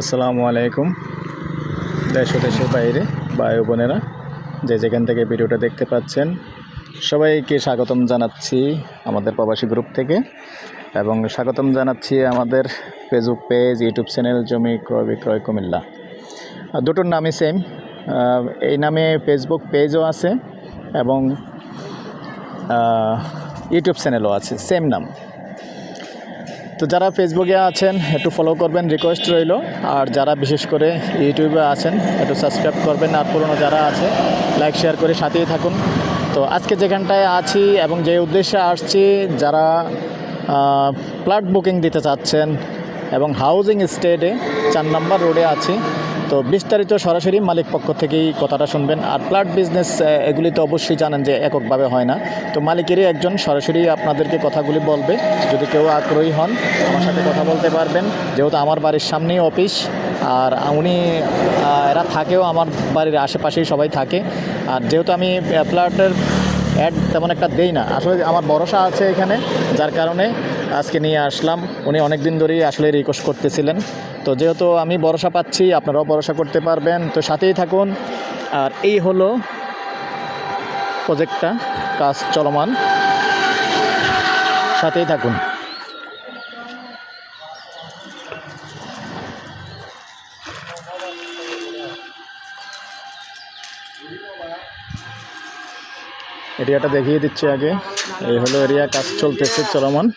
আসসালামু আলাইকুম। দেশ ও দেশের বাইরে ও বোনেরা, যে যেখান থেকে ভিডিওটা দেখতে পাচ্ছেন, সবাইকে স্বাগতম জানাচ্ছি আমাদের প্রবাসী গ্রুপ থেকে এবং স্বাগতম জানাচ্ছি আমাদের ফেসবুক পেজ ইউটিউব চ্যানেল জমি ক্রয় বিক্রয় কুমিল্লা। দুটোর নামই সেম এই নামে ফেসবুক পেজও আছে এবং ইউটিউব চ্যানেলও আছে সেম নাম। তো যারা ফেসবুকে আছেন, একটু ফলো করবেন রিকোয়েস্ট রইল। আর যারা বিশেষ করে ইউটিউবে আছেন, একটু সাবস্ক্রাইব করবেন। আর পুরনো যারা আছে লাইক শেয়ার করে সাথেই থাকুন। তো আজকে যেখানটায় আছি এবং যে উদ্দেশ্যে আসছি, যারা প্লাট বুকিং দিতে চাচ্ছেন এবং হাউজিং স্টেটে চার নম্বর রোডে আছি তো বিস্তারিত সরাসরি মালিক পক্ষ থেকেই কথাটা শুনবেন। আর প্লাট বিজনেস এগুলি তো অবশ্যই জানেন যে এককভাবে হয় না। তো মালিকেরই একজন সরাসরি আপনাদেরকে কথাগুলি বলবে। যদি কেউ আগ্রহী হন, আমার সাথে কথা বলতে পারবেন। যেহেতু আমার বাড়ির সামনেই অফিস, আর উনি এরা থাকেও, আমার বাড়ির আশেপাশেই সবাই থাকে। আর যেহেতু আমি প্লাটের অ্যাড তেমন একটা দেই না। আসলে আমার ভরসা আছে এখানে, যার কারণে আজকে নিয়ে আসলাম। উনি অনেক দিন ধরেই আসলে রিকোয়েস্ট করতেছিলেন। তো যেহেতু আমি ভরসা পাচ্ছি, আপনারাও ভরসা করতে পারবেন। তো সাথেই থাকুন। আর এই হলো প্রজেক্টটা কাজ চলমান। সাথেই থাকুন। এরিয়াটা দেখিয়ে দিচ্ছি আগে। এই হলো এরিয়া, কাজ চলতেছে চলমান।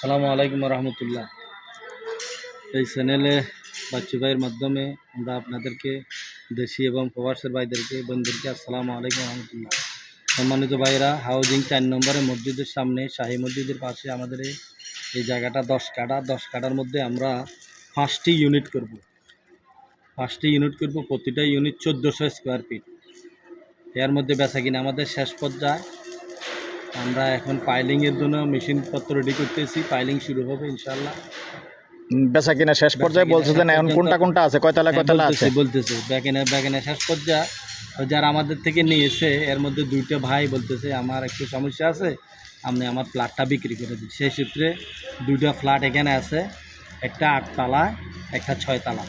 সালামু আলাইকুম রহমতুল্লাহ। এই চ্যানেলে বাচ্চু ভাইয়ের মাধ্যমে আমরা আপনাদেরকে, দেশি এবং প্রবাসের ভাইদেরকে, বন্ধুদেরকে আসসালামু আলাইকুম রহমতুল্লাহ। সম্মানিত ভাইরা হাউজিং চার নম্বরে মসজিদের সামনে, শাহী মসজিদের পাশে আমাদের এই- জায়গাটা দশ কাটা দশ কাটার মধ্যে আমরা পাঁচটি ইউনিট করব। পাঁচটি ইউনিট করব, প্রতিটা ইউনিট চোদ্দোশো স্কোয়ার ফিট এর মধ্যে বেচা কিনা আমাদের শেষ পর্যায়ে। আমরা এখন পাইলিংয়ের জন্য মেশিনপত্র রেডি করতেছি। পাইলিং শুরু হবে ইনশাল্লাহ উম, বেচা কিনা শেষ পর্যায়ে বলছে যে এখন কোনটা কোনটা আছে? কয়তলা কয়তলা আছে? হ্যাঁ, বলতেছে ব্যাকেনে ব্যাকেনে শেষ পর্যায়ে। যারা আমাদের থেকে নিয়েছে এর মধ্যে দুইটা ভাই বলতেছে আমার একটু সমস্যা আছে আপনি আমার ফ্ল্যাটটা বিক্রি করে দিন সেই সূত্রে দুইটা ফ্ল্যাট এখানে আছে একটা আটতলা একটা ছয়তলা।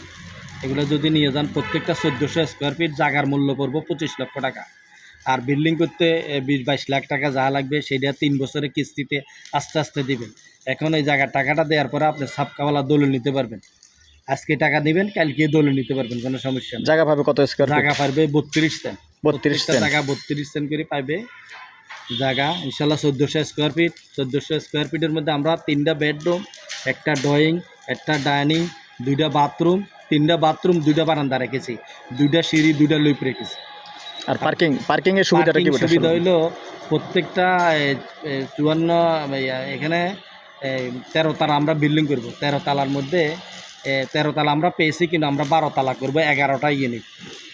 এগুলো যদি নিয়ে যান প্রত্যেকটা চোদ্দোশো স্কোয়ার ফিট জাগার মূল্য পড়ব পঁচিশ লক্ষ টাকা। আর বিল্ডিং করতে বিশ বাইশ লাখ টাকা যা লাগবে সেটা তিন বছরের কিস্তিতে আস্তে আস্তে দিবেন। এখন এই জায়গার টাকাটা দেওয়ার পরে আপনি সাপকাওয়ালা দলিল নিতে পারবেন। আজকে টাকা দিবেন কালকে দলিল নিতে পারবেন কোনো সমস্যা নেই। জায়গা পাবে কত স্কোয়ার জায়গা পারবে বত্রিশ সেন্ট। বত্রিশ জায়গা বত্রিশ সেন্ট করে পাইবে। জায়গা ইনশাল্লাহ চোদ্দোশো স্কোয়ার ফিট চোদ্দোশো স্কোয়ার ফিটের মধ্যে আমরা তিনটা বেডরুম একটা ড্রয়িং একটা ডাইনিং দুইটা বাথরুম তিনটা বাথরুম দুইটা বারান্দা রেখেছি। দুইটা সিঁড়ি দুইটা লুপ রেখেছি। আর পার্কিং পার্কিং এর সুবিধাটা কি সুবিধা হইল প্রত্যেকটা চুয়ান্ন এখানে তেরো তালা আমরা বিল্ডিং করব। তেরো তালার মধ্যে তেরো তালা আমরা পেয়েছি কিন্তু আমরা বারো তালা করব এগারোটা ইউনিট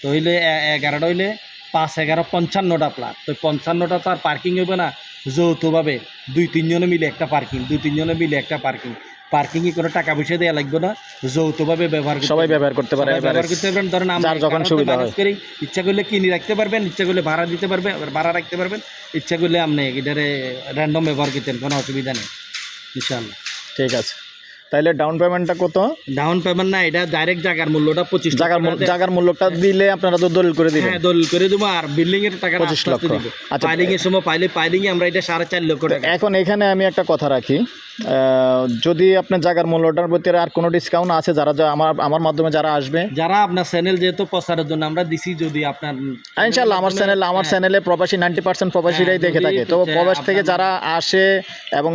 তো হইলে এগারোটা হইলে পাঁচ এগারো পঞ্চান্নটা প্লাট তো পঞ্চান্নটা তো আর পার্কিং হবে না। যৌথভাবে দুই তিনজনে মিলে একটা পার্কিং দুই তিনজনে মিলে একটা পার্কিং পার্কিংয়ে কোনো টাকা পয়সা দেওয়া লাগবে না যৌথভাবে ব্যবহার সবাই ব্যবহার করতে পারে ব্যবহার করতে পারবেন। ধরেন আমরা যখন সুবিধা হয়। করি ইচ্ছা করলে কিনে রাখতে পারবেন ইচ্ছা করলে ভাড়া দিতে পারবেন আবার ভাড়া রাখতে পারবেন ইচ্ছা করলে আপনি এটারে র্যান্ডম ব্যবহার করতেন কোনো অসুবিধা নেই ইনশাআল্লাহ। ঠিক আছে। তাইলে ডাউন পেমেন্টটা কত? ডাউন পেমেন্ট না এটা ডাইরেক্ট জায়গার মূল্যটা পঁচিশ জায়গার জায়গার মূল্যটা দিলে আপনারা তো দলিল করে দিবেন। হ্যাঁ দলিল করে দেবো আর বিল্ডিং এর টাকা 25 লক্ষ। আচ্ছা। পাইলিং এর সময় পাইলে পাইলিং এ আমরা এটা সাড়ে চার লক্ষ টাকা। এখন এখানে আমি একটা কথা রাখি। যদি আপনার জায়গার মূল্যটার প্রতি আর কোনো ডিসকাউন্ট আছে যারা যা- আমার আমার মাধ্যমে যারা আসবে? যারা আপনার চ্যানেল যেহেতু প্রচারের জন্য আমরা দিছি যদি আপনার ইনশাল্লাহ আমার চ্যানেল আমার চ্যানেলে প্রবাসী নাইনটি পার্সেন্ট প্রবাসীরাই হ্যাঁ, দেখে থাকে। তো প্রবাস থেকে যারা আসে এবং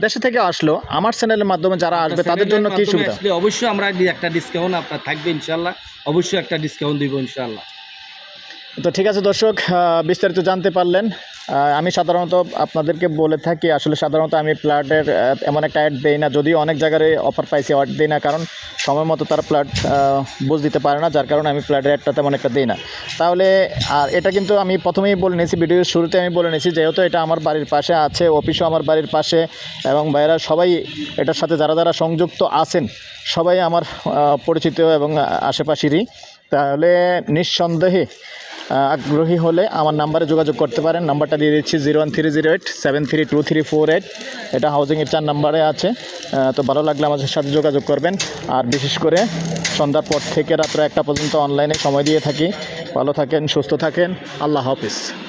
দেশে থেকে আসলো আমার চ্যানেলের মাধ্যমে যারা আসবে তাদের জন্য কি সুবিধা? অবশ্যই আমরা একটা ডিসকাউন্ট আপনার থাকবে ইনশাল্লাহ অবশ্যই একটা ডিসকাউন্ট দিব ইনশাল্লাহ তো ঠিক আছে দর্শক আহ, বিস্তারিত জানতে পারলেন। আমি সাধারণত আপনাদেরকে বলে থাকি, আসলে সাধারণত আমি প্লাটের এমন একটা অ্যাড দেই না। যদিও অনেক জায়গায় অফার পাইছি অ্যাড দিই না, কারণ সময় মতো তারা প্লাট বুঝ দিতে পারে না, যার কারণে আমি প্লাটের অ্যাডটা তেমন একটা দিই না। তাহলে, আর এটা কিন্তু আমি প্রথমেই বলে নিয়েছি ভিডিওর শুরুতে আমি বলে নিয়েছি, যেহেতু এটা আমার বাড়ির পাশে আছে অফিসও আমার বাড়ির পাশে, এবং ভাইরা সবাই এটার সাথে যারা যারা সংযুক্ত আছেন, সবাই আমার পরিচিত এবং আশেপাশেরই। তাহলে নিঃসন্দেহে আগ্রহী হলে আমার নাম্বারে যোগাযোগ করতে পারেন। নাম্বারটা দিয়ে দিচ্ছি zero one three zero eight, seven three two three four eight. এটা হাউজিংয়ের চার নাম্বারে আছে। তো ভালো লাগলে আমাদের সাথে যোগাযোগ করবেন। আর বিশেষ করে সন্ধ্যার পর থেকে রাত্র একটা পর্যন্ত অনলাইনে সময় দিয়ে থাকি। ভালো থাকেন, সুস্থ থাকেন। আল্লাহ হাফিজ।